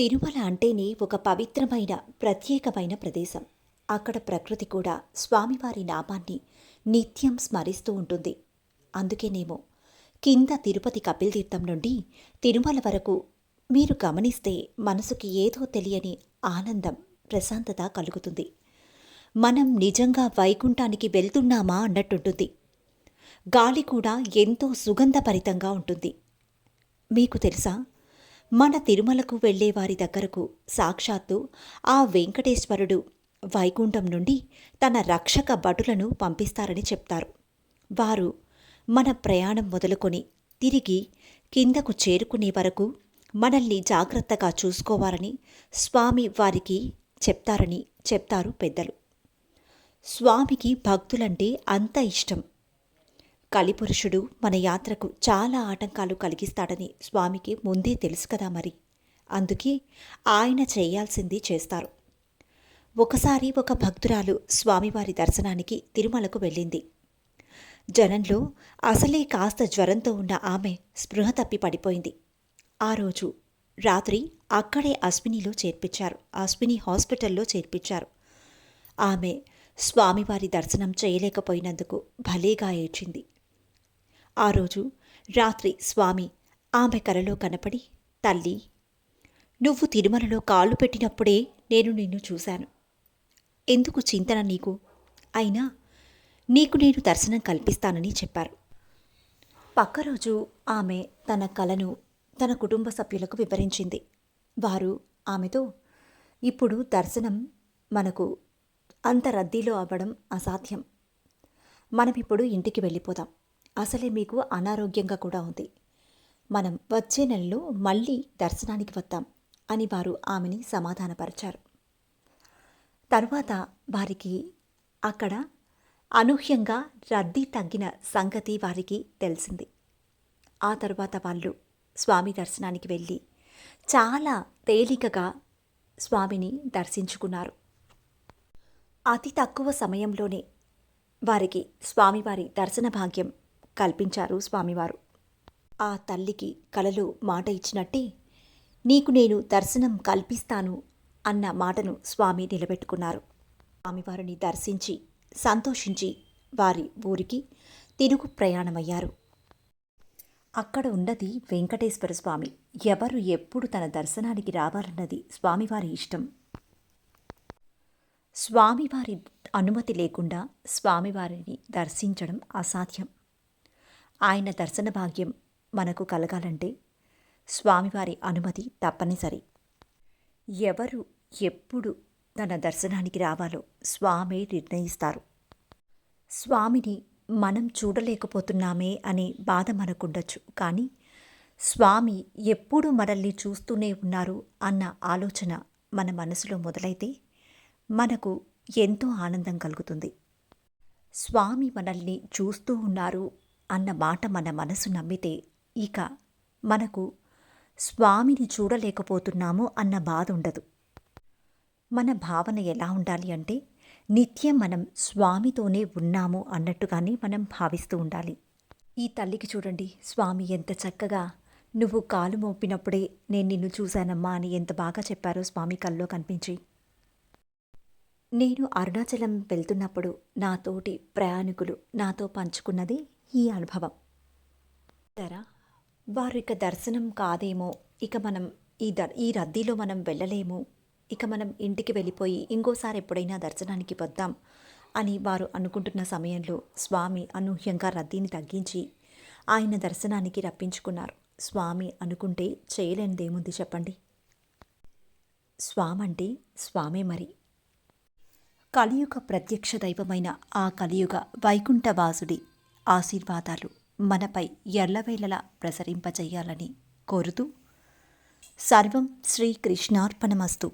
తిరుమల అంటేనే ఒక పవిత్రమైన ప్రత్యేకమైన ప్రదేశం. అక్కడ ప్రకృతి కూడా స్వామివారి నామాన్ని నిత్యం స్మరిస్తూ ఉంటుంది. అందుకేనేమో కింద తిరుపతి కపిల్తీర్థం నుండి తిరుమల వరకు మీరు గమనిస్తే మనసుకి ఏదో తెలియని ఆనందం ప్రశాంతత కలుగుతుంది. మనం నిజంగా వైకుంఠానికి వెళ్తున్నామా అన్నట్టుంటుంది. గాలి కూడా ఎంతో సుగంధభరితంగా ఉంటుంది. మీకు తెలుసా? మన తిరుమలకు వెళ్ళే వారి దగ్గరకు సాక్షాత్తు ఆ వెంకటేశ్వరుడు వైకుంఠం నుండి తన రక్షక భటులను పంపిస్తారని చెప్తారు. వారు మన ప్రయాణం మొదలుకొని తిరిగి కిందకు చేరుకునే వరకు మనల్ని జాగ్రత్తగా చూసుకోవాలని స్వామి వారికి చెప్తారని చెప్తారు పెద్దలు. స్వామికి భక్తులంటే అంత ఇష్టం. కలిపురుషుడు మన యాత్రకు చాలా ఆటంకాలు కలిగిస్తాడని స్వామికి ముందే తెలుసు కదా మరి. అందుకే ఆయన చేయాల్సింది చేస్తారు. ఒకసారి ఒక భక్తురాలు స్వామివారి దర్శనానికి తిరుమలకు వెళ్ళింది. జనంలో అసలే కాస్త జ్వరంతో ఉన్న ఆమె స్పృహ తప్పి పడిపోయింది. ఆ రోజు రాత్రి అక్కడే అశ్వినిలో చేర్పించారు. అశ్విని హాస్పిటల్లో చేర్పించారు. ఆమె స్వామివారి దర్శనం చేయలేకపోయినందుకు భలేగా ఏడ్చింది. ఆ రోజు రాత్రి స్వామి ఆమె కలలో కనపడి తల్లి నువ్వు తిరుమలలో కాళ్ళు పెట్టినప్పుడే నేను నిన్ను చూశాను. ఎందుకు చింతన నీకు? అయినా నీకు నేను దర్శనం కల్పిస్తానని చెప్పారు. పక్క రోజు ఆమె తన కలను తన కుటుంబ సభ్యులకు వివరించింది. వారు ఆమెతో ఇప్పుడు దర్శనం మనకు అంత రద్దీలో అవ్వడం అసాధ్యం. మనం ఇప్పుడు ఇంటికి వెళ్ళిపోదాం. అసలే మీకు అనారోగ్యంగా కూడా ఉంది. మనం వచ్చే నెలలో మళ్ళీ దర్శనానికి వద్దాం అని వారు ఆమెని సమాధానపరిచారు. తరువాత వారికి అక్కడ అనూహ్యంగా రద్దీ తగ్గిన సంగతి వారికి తెలిసింది. ఆ తరువాత వాళ్ళు స్వామి దర్శనానికి వెళ్ళి చాలా తేలికగా స్వామిని దర్శించుకున్నారు. అతి తక్కువ సమయంలోనే వారికి స్వామివారి దర్శన భాగ్యం కల్పించారు స్వామివారు. ఆ తల్లికి కలలో మాట ఇచ్చినట్టే నీకు నేను దర్శనం కల్పిస్తాను అన్న మాటను స్వామి నిలబెట్టుకున్నారు. స్వామివారిని దర్శించి సంతోషించి వారి ఊరికి తిరుగు ప్రయాణమయ్యారు. అక్కడ ఉన్నది వెంకటేశ్వర స్వామి. ఎవరు ఎప్పుడు తన దర్శనానికి రావాలన్నది స్వామివారి ఇష్టం. స్వామివారి అనుమతి లేకుండా స్వామివారిని దర్శించడం అసాధ్యం. ఆయన దర్శన భాగ్యం మనకు కలగాలంటే స్వామివారి అనుమతి తప్పనిసరి. ఎవరు ఎప్పుడు తన దర్శనానికి రావాలో స్వామి నిర్ణయిస్తారు. స్వామిని మనం చూడలేకపోతున్నామే అనే బాధ మనకుండొచ్చు కానీ స్వామి ఎప్పుడు మనల్ని చూస్తూనే ఉన్నారు అన్న ఆలోచన మన మనసులో మొదలైతే మనకు ఎంతో ఆనందం కలుగుతుంది. స్వామి మనల్ని చూస్తూ ఉన్నారు అన్న మాట మన మనసు నమ్మితే ఇక మనకు స్వామిని చూడలేకపోతున్నాము అన్న బాధ ఉండదు. మన భావన ఎలా ఉండాలి అంటే నిత్యం మనం స్వామితోనే ఉన్నాము అన్నట్టుగానే మనం భావిస్తూ ఉండాలి. ఈ తల్లికి చూడండి స్వామి ఎంత చక్కగా నువ్వు కాలు మోపినప్పుడే నేను నిన్ను చూశానమ్మా అని ఎంత బాగా చెప్పారో స్వామి కల్లో కనిపించి. నేను అరుణాచలం వెళ్తున్నప్పుడు నాతోటి ప్రయాణికులు నాతో పంచుకున్నది ఈ అనుభవం. ధర వారు ఇక దర్శనం కాదేమో ఇక మనం ఈ దర్ ఈ రద్దీలో మనం వెళ్ళలేము ఇక మనం ఇంటికి వెళ్ళిపోయి ఇంకోసారి ఎప్పుడైనా దర్శనానికి వద్దాం అని వారు అనుకుంటున్న సమయంలో స్వామి అనూహ్యంగా రద్దీని తగ్గించి ఆయన దర్శనానికి రప్పించుకున్నారు. స్వామి అనుకుంటే చేయలేనిదేముంది చెప్పండి? స్వామంటే స్వామే మరి. కలియుగ ప్రత్యక్ష దైవమైన ఆ కలియుగ వైకుంఠవాసుడి ఆశీర్వాదాలు మనపై ఎల్లవేళలా ప్రసరింపజేయాలని కోరుతూ సర్వం శ్రీకృష్ణార్పణమస్తు